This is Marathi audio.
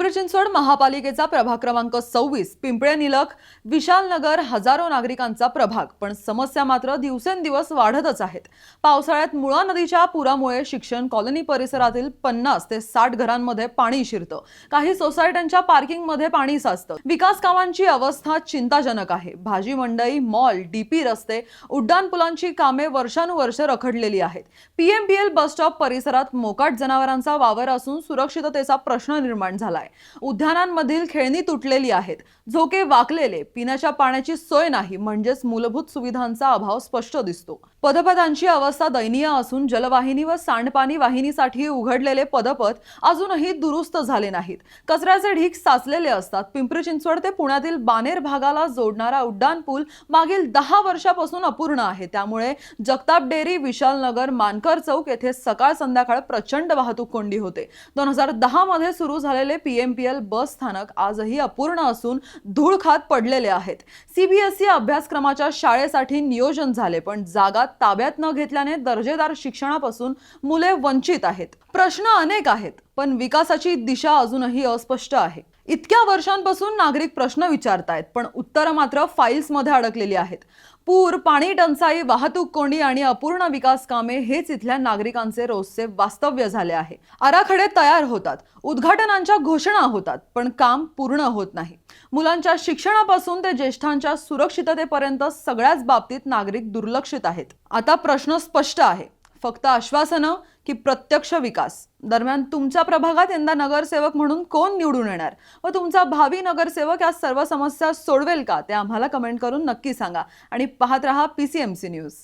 पिंपरी चिंचवड महापालिकेचा प्रभाग क्रमांक सव्वीस पिंपळे निलख विशालनगर हजारो नागरिकांचा प्रभाग. पण समस्या मात्र दिवसेंदिवस वाढतच आहेत. पावसाळ्यात मुळा नदीच्या पुरामुळे शिक्षण कॉलनी परिसरातील पन्नास ते साठ घरांमध्ये पाणी शिरतं. काही सोसायट्यांच्या पार्किंगमध्ये पाणी साचतं. विकास कामांची अवस्था चिंताजनक आहे. भाजी मंडई मॉल डीपी रस्ते उड्डाणपुलांची कामे वर्षानुवर्ष रखडलेली आहेत. पीएमपीएल बस स्टॉप परिसरात मोकाट जनावरांचा वावर असून सुरक्षिततेचा प्रश्न निर्माण झालाय. उद्यानांमधील खेळणी तुटलेली आहेत. झोके वाकलेले पिण्याच्या पाण्याची सोय नाही म्हणजेच मूलभूत सुविधांचा अभाव स्पष्ट दिसतो. पदपथांची अवस्था दयनीय असून जलवाहिनी व सांडपाणी वाहिनीसाठी उघडलेले पदपथ अजूनही दुरुस्त झाले नाहीत. कचऱ्याचे ढीक साचलेले असतात. पिंपरी चिंचवड ते पुण्यातील बानेर भागाला जोडणारा उड्डाण पूल मागील दहा वर्षापासून अपूर्ण आहे. त्यामुळे जगताप डेअरी विशालनगर मानकर चौक येथे सकाळ संध्याकाळ प्रचंड वाहतूक कोंडी होते. दोन हजार दहा मध्ये सुरू झालेले पीएमपीएल बस स्थानक आजही अपूर्ण असून धूळ खात पडलेले आहेत. सीबीएसई अभ्यासक्रमाच्या शाळेसाठी नियोजन झाले पण जागा ताब्यात न घेतल्याने दर्जेदार शिक्षणापासून मुले वंचित आहेत. प्रश्न अनेक आहेत पण विकासाची दिशा अजूनही अस्पष्ट आहे. इतक्या वर्षांपासून नागरिक प्रश्न विचारतायत पण उत्तरं मात्र फाईल्समध्ये अडकलेली आहेत. पूर पाणी टंचाई वाहतूक कोंडी आणि अपूर्ण विकास कामे हेच इथल्या नागरिकांचे रोजचे वास्तव्य झाले आहे. आराखडे तयार होतात. उद्घाटनांच्या घोषणा होतात पण काम पूर्ण होत नाही. मुलांच्या शिक्षणापासून ते ज्येष्ठांच्या सुरक्षिततेपर्यंत सगळ्याच बाबतीत नागरिक दुर्लक्षित आहेत. आता प्रश्न स्पष्ट आहे. फक्त आश्वासनं की प्रत्यक्ष विकास. दरम्यान तुमच्या प्रभागात यंदा नगरसेवक म्हणून कोण निवडून येणार? व तुमचा भावी नगरसेवक या सर्व समस्या सोडवेल का? ते आम्हाला कमेंट करून नक्की सांगा. आणि पाहत रहा पीसीएमसी न्यूज